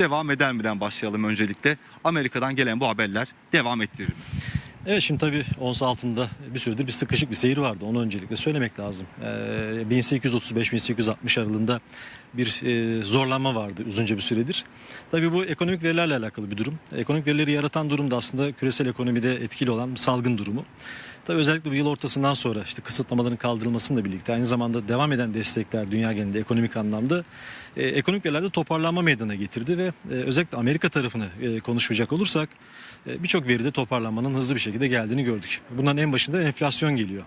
devam eder miden başlayalım öncelikle. Amerika'dan gelen bu haberler devam ettirir mi? Evet şimdi tabii ons altında bir süredir bir sıkışık bir seyir vardı. Onu öncelikle söylemek lazım. Ee, 1835-1860 aralığında bir e, zorlanma vardı uzunca bir süredir. Tabii bu ekonomik verilerle alakalı bir durum. Ekonomik verileri yaratan durum da aslında küresel ekonomide etkili olan bir salgın durumu. Tabii özellikle bu yıl ortasından sonra işte kısıtlamaların kaldırılmasıyla birlikte aynı zamanda devam eden destekler dünya genelinde ekonomik anlamda e, ekonomik verilerde toparlanma meydana getirdi ve e, özellikle Amerika tarafını e, konuşacak olursak e, birçok veride toparlanmanın hızlı bir şekilde geldiğini gördük. Bunların en başında enflasyon geliyor.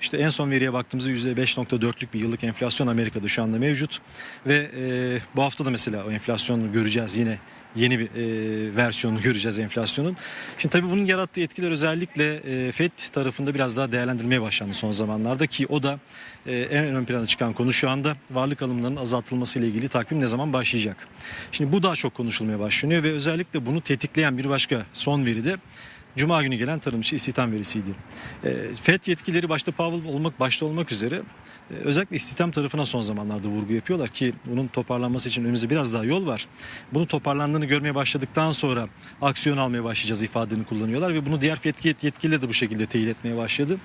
İşte en son veriye baktığımızda %5.4'lük bir yıllık enflasyon Amerika'da şu anda mevcut ve e, bu hafta da mesela o enflasyonu göreceğiz yine yeni bir e, versiyonunu göreceğiz enflasyonun. Şimdi tabii bunun yarattığı etkiler özellikle e, FED tarafında biraz daha değerlendirmeye başlandı son zamanlarda ki o da e, en ön plana çıkan konu şu anda varlık alımlarının azaltılması ile ilgili takvim ne zaman başlayacak? Şimdi bu daha çok konuşulmaya başlanıyor ve özellikle bunu tetikleyen bir başka son veri de Cuma günü gelen tarım içi istihdam verisiydi. E, FED yetkileri başta Powell olmak başta olmak üzere e, özellikle istihdam tarafına son zamanlarda vurgu yapıyorlar ki bunun toparlanması için önümüzde biraz daha yol var. Bunun toparlandığını görmeye başladıktan sonra aksiyon almaya başlayacağız ifadeni kullanıyorlar ve bunu diğer FED yetkililer de bu şekilde teyit etmeye başladı.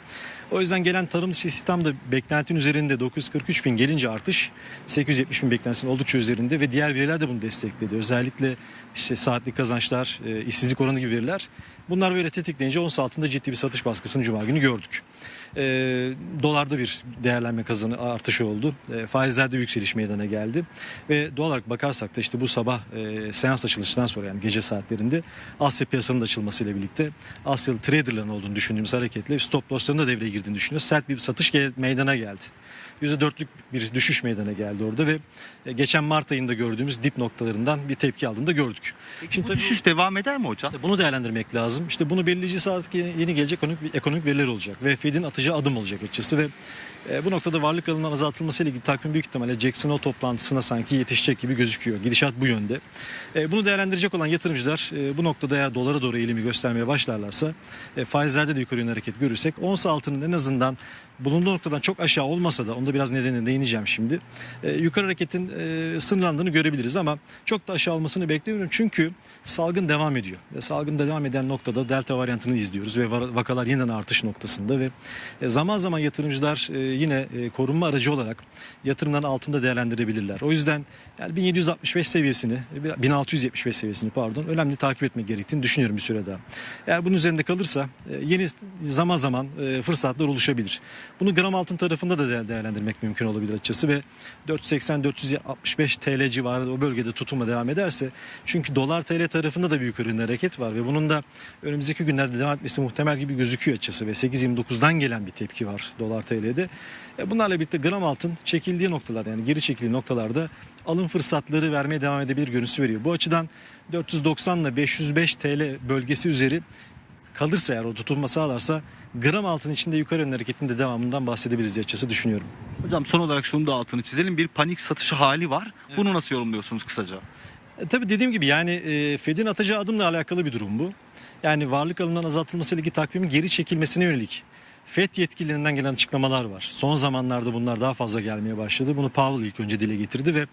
O yüzden gelen tarım dışı istihdam da beklentinin üzerinde 943 bin gelince artış 870 bin beklentisinin oldukça üzerinde ve diğer veriler de bunu destekledi. Özellikle işte saatlik kazançlar, e, işsizlik oranı gibi veriler. Bunlar böyle tetikleyince ons altında ciddi bir satış baskısını cuma günü gördük. E, dolarda bir değerlenme kazanı artışı oldu. E, faizlerde yükseliş meydana geldi. Ve doğal olarak bakarsak da işte bu sabah e, seans açılışından sonra yani gece saatlerinde Asya piyasanın da açılmasıyla birlikte Asyalı traderların olduğunu düşündüğümüz hareketle stop loss'ların da devreye girdiğini düşünüyoruz. Sert bir satış meydana geldi. %4'lük bir düşüş meydana geldi orada ve e, geçen Mart ayında gördüğümüz dip noktalarından bir tepki aldığında gördük. Şimdi bu tabii düşüş devam eder mi hocam? işte bunu değerlendirmek lazım. İşte bunu belirleyicisi artık yeni, gelecek ekonomik, ekonomik veriler olacak ve Fed'in atacağı adım olacak açıkçası ve e, bu noktada varlık alımının azaltılması ile ilgili takvim büyük ihtimalle Jackson Hole toplantısına sanki yetişecek gibi gözüküyor. Gidişat bu yönde. E, bunu değerlendirecek olan yatırımcılar e, bu noktada eğer dolara doğru eğilimi göstermeye başlarlarsa e, faizlerde de yukarı yönlü hareket görürsek ons altının en azından bulunduğu noktadan çok aşağı olmasa da onda biraz nedenine değineceğim şimdi. E, yukarı hareketin e, sınırlandığını görebiliriz ama çok da aşağı olmasını beklemiyorum. Çünkü salgın devam ediyor. Ve salgın devam eden noktada delta varyantını izliyoruz ve vakalar yeniden artış noktasında ve zaman zaman yatırımcılar e, yine e, korunma aracı olarak yatırımların altında değerlendirebilirler. O yüzden yani 1765 seviyesini, e, 1675 seviyesini pardon önemli takip etmek gerektiğini düşünüyorum bir süre daha. Eğer bunun üzerinde kalırsa e, yeni zaman zaman e, fırsatlar oluşabilir. Bunu gram altın tarafında da değer- değerlendirmek mümkün olabilir açıkçası ve 480-465 TL civarı o bölgede tutuma devam ederse çünkü dolar TL tarafında da büyük ürün hareket var ve bunun da önümüzdeki günlerde devam etmesi muhtemel gibi gözüküyor açıkçası ve 8.29'dan gelen bir tepki var dolar TL'de. E, Bunlarla birlikte gram altın çekildiği noktalar yani geri çekildiği noktalarda alım fırsatları vermeye devam edebilir görüntüsü veriyor. Bu açıdan 490 ile 505 TL bölgesi üzeri kalırsa eğer o tutunma sağlarsa gram altın içinde yukarı yönlü hareketinde devamından bahsedebiliriz açıkçası düşünüyorum. Hocam son olarak şunu da altını çizelim. Bir panik satışı hali var. Bunu nasıl yorumluyorsunuz kısaca? E, tabii dediğim gibi yani e, Fed'in atacağı adımla alakalı bir durum bu. Yani varlık alımından azaltılması ilgili takvimin geri çekilmesine yönelik FED yetkililerinden gelen açıklamalar var. Son zamanlarda bunlar daha fazla gelmeye başladı. Bunu Powell ilk önce dile getirdi ve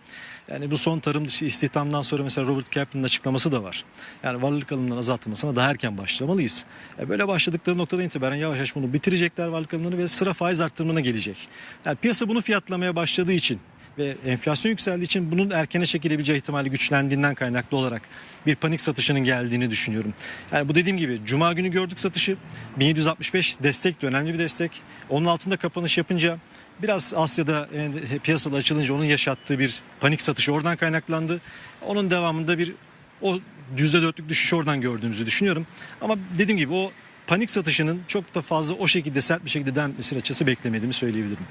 yani bu son tarım dışı istihdamdan sonra mesela Robert Kaplan'ın açıklaması da var. Yani varlık alımından azaltılmasına daha erken başlamalıyız. E, böyle başladıkları noktadan itibaren yavaş yavaş bunu bitirecekler varlık alımlarını ve sıra faiz arttırımına gelecek. Yani piyasa bunu fiyatlamaya başladığı için ve enflasyon yükseldiği için bunun erkene çekilebileceği ihtimali güçlendiğinden kaynaklı olarak bir panik satışının geldiğini düşünüyorum. Yani bu dediğim gibi cuma günü gördük satışı 1765 destek de önemli bir destek. Onun altında kapanış yapınca biraz Asya'da e, piyasada açılınca onun yaşattığı bir panik satışı oradan kaynaklandı. Onun devamında bir o %4'lük düşüş oradan gördüğümüzü düşünüyorum. Ama dediğim gibi o panik satışının çok da fazla o şekilde sert bir şekilde devam etmesi açısı beklemediğimi söyleyebilirim.